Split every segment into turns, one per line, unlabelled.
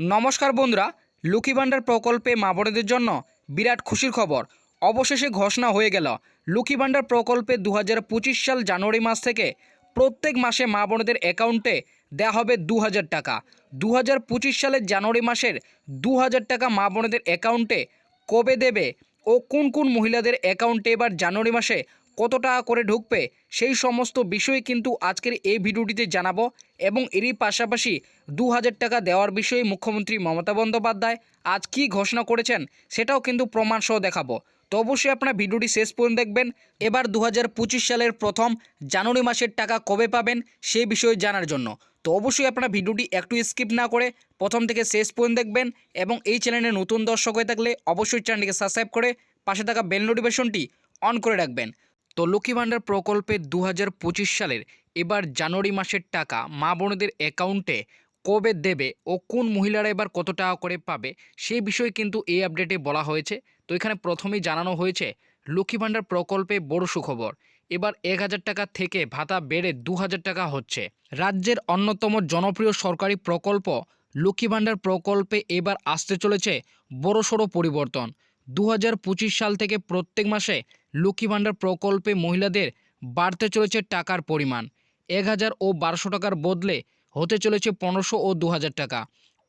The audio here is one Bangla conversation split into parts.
নমস্কার বন্ধুরা লক্ষ্মী ভাণ্ডার প্রকল্পে মা বোনেদের জন্য বিরাট খুশির খবর। অবশেষে ঘোষণা হয়ে গেল লক্ষ্মী ভাণ্ডার প্রকল্পে দু হাজার পঁচিশ সাল জানুয়ারি মাস থেকে প্রত্যেক মাসে মা বোনেদের অ্যাকাউন্টে দেওয়া হবে দু হাজার টাকা। দু হাজার পঁচিশ সালের জানুয়ারি মাসের দু হাজার টাকা মা বোনেদের অ্যাকাউন্টে কবে দেবে ও কোন কোন মহিলাদের অ্যাকাউন্টে এবার জানুয়ারি মাসে কত টাকা করে ঢুকবে, সেই সমস্ত বিষয়ে কিন্তু আজকের এই ভিডিওটিতে জানাব এবং এরই পাশাপাশি দু হাজার টাকা দেওয়ার বিষয়ে মুখ্যমন্ত্রী মমতা বন্দ্যোপাধ্যায় আজ কী ঘোষণা করেছেন সেটাও কিন্তু প্রমাণ সহ দেখাবো। তো অবশ্যই আপনার ভিডিওটি শেষ পর্যন্ত দেখবেন। এবার দু হাজার পঁচিশ সালের প্রথম জানুয়ারি মাসের টাকা কবে পাবেন সেই বিষয়ে জানার জন্য। তো অবশ্যই আপনার ভিডিওটি একটু স্কিপ না করে প্রথম থেকে শেষ পর্যন্ত দেখবেন এবং এই চ্যানেলে নতুন দর্শক হয়ে থাকলে অবশ্যই চ্যানেলটিকে সাবস্ক্রাইব করে পাশে থাকা বেল নোটিফিকেশনটি অন করে রাখবেন। তো লক্ষ্মী ভাণ্ডার প্রকল্পে দু হাজার পঁচিশ সালের এবার জানুয়ারি মাসের টাকা মা বোনদের অ্যাকাউন্টে কবে দেবে ও কোন মহিলারা এবার কত টাকা করে পাবে সেই বিষয়ে কিন্তু এই আপডেটে বলা হয়েছে। তো এখানে প্রথমেই জানানো হয়েছে, লক্ষ্মী ভাণ্ডার প্রকল্পে বড় সুখবর। এবার এক হাজার টাকা থেকে ভাতা বেড়ে দু হাজার টাকা হচ্ছে। রাজ্যের অন্যতম জনপ্রিয় সরকারি প্রকল্প লক্ষ্মী ভাণ্ডার প্রকল্পে এবার আসতে চলেছে বড়সড় পরিবর্তন। দু হাজার পঁচিশ সাল থেকে প্রত্যেক মাসে লক্ষ্মী ভাণ্ডার প্রকল্পে মহিলাদের বাড়তে চলেছে টাকার পরিমাণ। এক হাজার ও বারোশো টাকার বদলে হতে চলেছে পনেরোশো ও দু হাজার টাকা।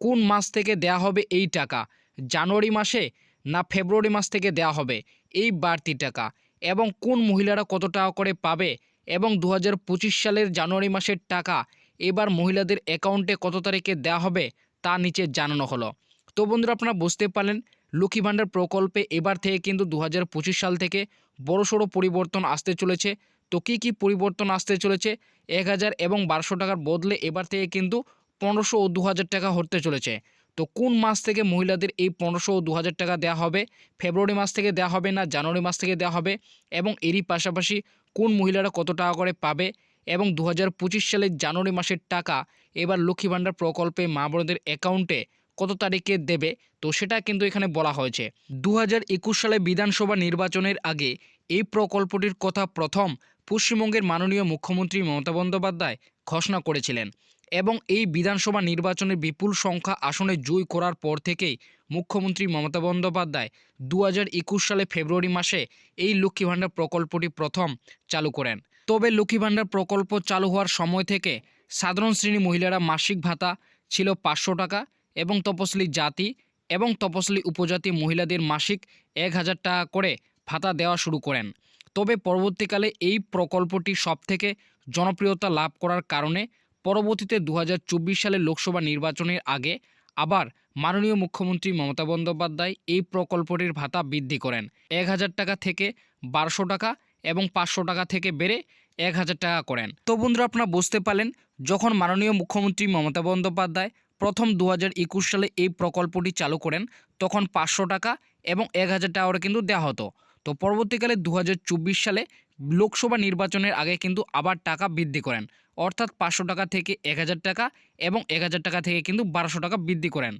কোন মাস থেকে দেয়া হবে এই টাকা? জানুয়ারি মাসে না ফেব্রুয়ারি মাস থেকে দেয়া হবে এই বাড়তি টাকা? এবং কোন মহিলারা কত টাকা করে পাবে? এবং দু হাজার পঁচিশ সালের জানুয়ারি মাসের টাকা এবার মহিলাদের অ্যাকাউন্টে কত তারিখে দেওয়া হবে? তা নিচে জানানো হলো। তো বন্ধুরা, আপনারা বুঝতে পারলেন লক্ষ্মী ভাণ্ডার প্রকল্পে এবার থেকে কিন্তু দু হাজার পঁচিশ সাল থেকে বড়সড় পরিবর্তন আসতে চলেছে। তো কী কী পরিবর্তন আসতে চলেছে? এক হাজার এবং বারোশো টাকার বদলে এবার থেকে কিন্তু পনেরোশো ও দু হাজার টাকা হতে চলেছে। তো কোন মাস থেকে মহিলাদের এই পনেরোশো ও দু হাজার টাকা দেওয়া হবে? ফেব্রুয়ারি মাস থেকে দেওয়া হবে না জানুয়ারি মাস থেকে দেওয়া হবে? এবং এরই পাশাপাশি কোন মহিলারা কত টাকা করে পাবে? এবং দু হাজার পঁচিশ সালের জানুয়ারি মাসের টাকা এবার লক্ষ্মী ভাণ্ডার প্রকল্পে মা বোনদের অ্যাকাউন্টে কত তারিখে দেবে? তো সেটা কিন্তু এখানে বলা হয়েছে। দু হাজার একুশ সালে বিধানসভা নির্বাচনের আগে এই প্রকল্পটির কথা প্রথম পশ্চিমবঙ্গের মাননীয় মুখ্যমন্ত্রী মমতা বন্দ্যোপাধ্যায় ঘোষণা করেছিলেন এবং এই বিধানসভা নির্বাচনের বিপুল সংখ্যা আসনে জয় করার পর থেকেই মুখ্যমন্ত্রী মমতা বন্দ্যোপাধ্যায় দু হাজার একুশ সালে ফেব্রুয়ারি মাসে এই লক্ষ্মী ভাণ্ডার প্রকল্পটি প্রথম চালু করেন। তবে লক্ষ্মী ভাণ্ডার প্রকল্প চালু হওয়ার সময় থেকে সাধারণ শ্রেণি মহিলারা মাসিক ভাতা ছিল পাঁচশো টাকা এবং তপশিলি জাতি এবং তপশিলি উপজাতি মহিলাদের মাসিক এক হাজার টাকা করে ভাতা দেওয়া শুরু করেন। তবে পরবর্তীকালে এই প্রকল্পটি সবথেকে জনপ্রিয়তা লাভ করার কারণে পরবর্তীতে দু হাজার চব্বিশ সালে লোকসভা নির্বাচনের আগে আবার মাননীয় মুখ্যমন্ত্রী মমতা বন্দ্যোপাধ্যায় এই প্রকল্পটির ভাতা বৃদ্ধি করেন। এক হাজার টাকা থেকে বারোশো টাকা এবং পাঁচশো টাকা থেকে বেড়ে এক হাজার টাকা করেন। তো বন্ধুরা, আপনারা বুঝতে পারলেন, যখন মাননীয় মুখ্যমন্ত্রী মমতা বন্দ্যোপাধ্যায় প্রথম দু হাজার একুশ সালে এই প্রকল্পটি চালু করেন, তখন পাঁচশো টাকা এবং এক হাজার টাকা কিন্তু দেওয়া হতো। তো পরবর্তীকালে দু হাজার চব্বিশ সালে লোকসভা নির্বাচনের আগে কিন্তু আবার টাকা বৃদ্ধি করেন, অর্থাৎ পাঁচশো টাকা থেকে এক হাজার টাকা এবং এক হাজার টাকা থেকে কিন্তু বারোশো টাকা বৃদ্ধি করেন।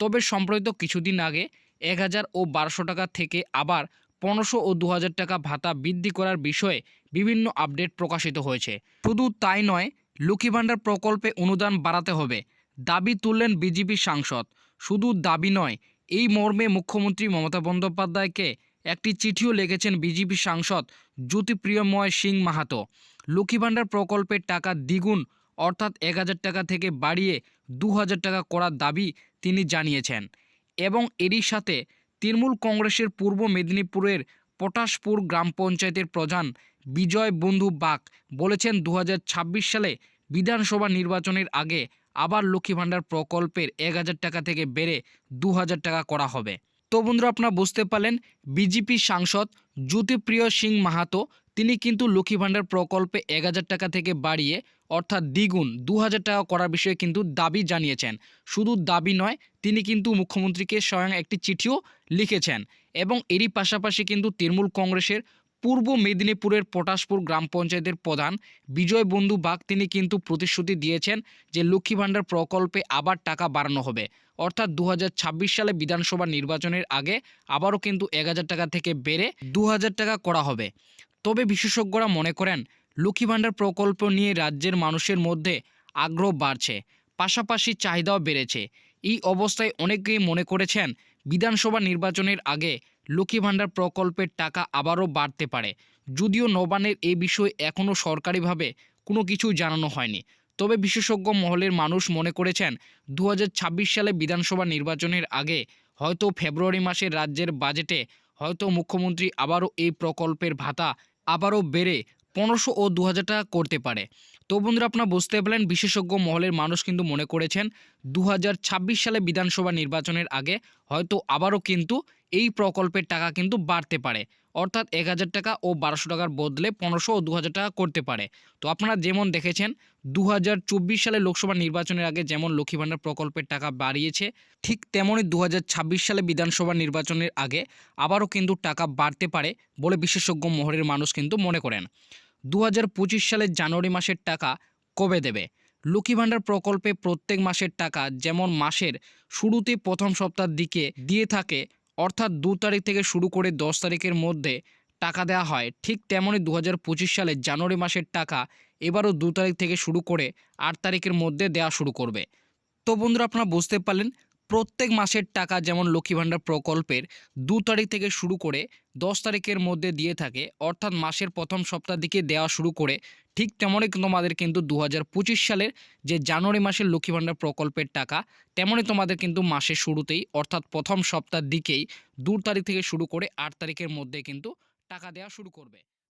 তবে সম্প্রতি কিছুদিন আগে এক হাজার ও বারোশো টাকা থেকে আবার পনেরোশো ও দু হাজার টাকা ভাতা বৃদ্ধি করার বিষয়ে বিভিন্ন আপডেট প্রকাশিত হয়েছে। শুধু তাই নয় লক্ষ্মী ভাণ্ডার প্রকল্পে অনুদান বাড়াতে হবে। দাবি তুললেন বিজেপি সাংসদ। শুধু দাবি নয়, এই মর্মে মুখ্যমন্ত্রী মমতা বন্দ্যোপাধ্যায়কে একটি চিঠিও লিখেছেন বিজেপি সাংসদ জ্যোতিপ্রিয়ময় সিং মাহাতো। লক্ষ্মী ভাণ্ডার প্রকল্পের টাকা দ্বিগুণ, অর্থাৎ এক হাজার টাকা থেকে বাড়িয়ে দু হাজার টাকা করার দাবি তিনি জানিয়েছেন। এবং এরই সাথে তৃণমূল কংগ্রেসের পূর্ব মেদিনীপুরের পটাশপুর গ্রাম পঞ্চায়েতের প্রধান বিজয় বন্ধু বাক বলেছেন, দু হাজার ছাব্বিশ সালে বিধানসভা নির্বাচনের আগে আবার লক্ষ্মী ভাণ্ডার প্রকল্পের এক হাজার টাকা থেকে বেড়ে দু হাজার টাকা করা হবে। তো বন্ধুরা, আপনারা বুঝতে পারলেন বিজেপি সাংসদ জ্যোতিপ্রিয় সিং মাহাতো, তিনি কিন্তু লক্ষ্মী ভাণ্ডার প্রকল্পে এক হাজার টাকা থেকে বাড়িয়ে, অর্থাৎ দ্বিগুণ দু হাজার টাকা করার বিষয়ে কিন্তু দাবি জানিয়েছেন। শুধু দাবি নয়, তিনি কিন্তু মুখ্যমন্ত্রীকে স্বয়ং একটি চিঠিও লিখেছেন এবং এরই পাশাপাশি কিন্তু তৃণমূল কংগ্রেসের পূর্ব মেদিনীপুরের পটাশপুর গ্রাম পঞ্চায়েতের প্রধান বিজয় বন্ধু বাগ তিনি কিন্তু প্রতিশ্রুতি দিয়েছেন যে লক্ষ্মী ভাণ্ডার প্রকল্পে আবার টাকা বাড়ানো হবে। অর্থাৎ দু হাজার ছাব্বিশ সালে বিধানসভা নির্বাচনের আগে আবারও কিন্তু এক হাজার টাকা থেকে বেড়ে দু হাজার টাকা করা হবে। তবে বিশেষজ্ঞরা মনে করেন, লক্ষ্মী ভাণ্ডার প্রকল্প নিয়ে রাজ্যের মানুষের মধ্যে আগ্রহ বাড়ছে, পাশাপাশি চাহিদাও বেড়েছে। এই অবস্থায় অনেকেই মনে করেছেন, বিধানসভা নির্বাচনের আগে লক্ষ্মী ভাণ্ডার প্রকল্পের টাকা আবারও বাড়তে পারে। যদিও নবান্নের এই বিষয়ে এখনও সরকারিভাবে কোনো কিছু জানানো হয়নি। তবে বিশেষজ্ঞ মহলের মানুষ মনে করেছেন দু হাজার ছাব্বিশ সালে বিধানসভা নির্বাচনের আগে হয়তো ফেব্রুয়ারি মাসে রাজ্যের বাজেটে হয়তো মুখ্যমন্ত্রী আবারও এই প্রকল্পের ভাতা আবারও বেড়ে পনেরোশো ও দু হাজার টাকা করতে পারে। তো বন্ধুরা, আপনারা বুঝতে পারলেন, বিশেষজ্ঞ মহলের মানুষ কিন্তু মনে করেছেন দু হাজার ছাব্বিশ সালে বিধানসভা নির্বাচনের আগে হয়তো আবারও কিন্তু এই প্রকল্পের টাকা কিন্তু বাড়তে পারে। অর্থাৎ এক হাজার টাকা ও বারোশো টাকার বদলে পনেরোশো ও দু হাজার টাকা করতে পারে। তো আপনারা যেমন দেখেছেন দু হাজার চব্বিশ সালে লোকসভা নির্বাচনের আগে যেমন লক্ষ্মী ভাণ্ডার প্রকল্পের টাকা বাড়িয়েছে, ঠিক তেমনই দু হাজার ছাব্বিশ সালে বিধানসভা নির্বাচনের আগে আবারও কিন্তু টাকা বাড়তে পারে বলে বিশেষজ্ঞ মহলের মানুষ কিন্তু মনে করেন। দু হাজার পঁচিশ সালের জানুয়ারি মাসের টাকা কবে দেবে? লক্ষ্মী ভাণ্ডার প্রকল্পে প্রত্যেক মাসের টাকা যেমন মাসের শুরুতে প্রথম সপ্তাহের দিকে দিয়ে থাকে অর্থাৎ দু তারিখ থেকে শুরু করে দশ তারিখের মধ্যে টাকা দেওয়া হয়। ঠিক তেমনই দু হাজার পঁচিশ সালে জানুয়ারি মাসের টাকা এবারও দু তারিখ থেকে শুরু করে আট তারিখের মধ্যে দেওয়া শুরু করবে। তো বন্ধুরা, আপনারা বুঝতে পারলেন প্রত্যেক মাসের টাকা যেমন লক্ষ্মী ভাণ্ডার প্রকল্পের দু তারিখ থেকে শুরু করে দশ তারিখের মধ্যে দিয়ে থাকে, অর্থাৎ মাসের প্রথম সপ্তাহ দিকে দেওয়া শুরু করে, ঠিক তেমনই তোমাদের কিন্তু দু হাজার পঁচিশ সালের যে জানুয়ারি মাসের লক্ষ্মী ভাণ্ডার প্রকল্পের টাকা, তেমনই তোমাদের কিন্তু মাসের শুরুতেই, অর্থাৎ প্রথম সপ্তাহ দিকেই দু তারিখ থেকে শুরু করে আট তারিখের মধ্যে কিন্তু টাকা দেওয়া শুরু করবে।